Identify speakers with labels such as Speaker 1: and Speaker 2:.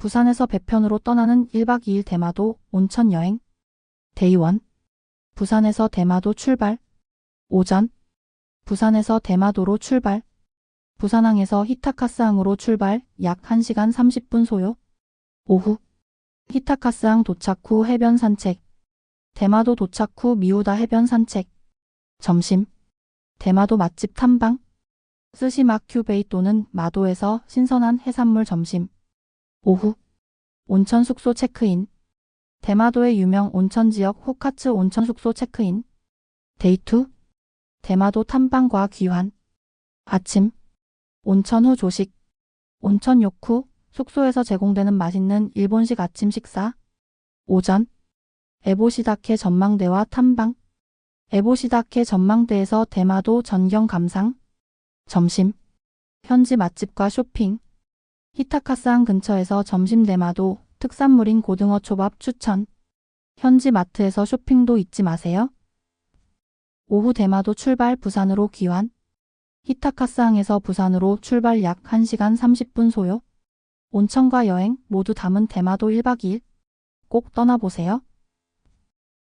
Speaker 1: 부산에서 배편으로 떠나는 1박 2일 대마도 온천 여행. 데이원. 부산에서 대마도 출발. 오전. 부산에서 대마도로 출발. 부산항에서 히타카스항으로 출발 약 1시간 30분 소요. 오후. 히타카스항 도착 후 해변 산책. 대마도 도착 후 미우다 해변 산책. 점심. 대마도 맛집 탐방. 스시막 큐베이 또는 마도에서 신선한 해산물 점심. 오후. 온천 숙소 체크인. 대마도의 유명 온천 지역 호카츠 온천 숙소 체크인. 데이2. 대마도 탐방과 귀환. 아침. 온천 후 조식. 온천 욕후 숙소에서 제공되는 맛있는 일본식 아침 식사. 오전. 에보시다케 전망대와 탐방. 에보시다케 전망대에서 대마도 전경 감상. 점심. 현지 맛집과 쇼핑. 히타카스항 근처에서 점심 대마도 특산물인 고등어 초밥 추천. 현지 마트에서 쇼핑도 잊지 마세요. 오후 대마도 출발 부산으로 귀환. 히타카스항에서 부산으로 출발 약 1시간 30분 소요. 온천과 여행 모두 담은 대마도 1박 2일. 꼭 떠나보세요.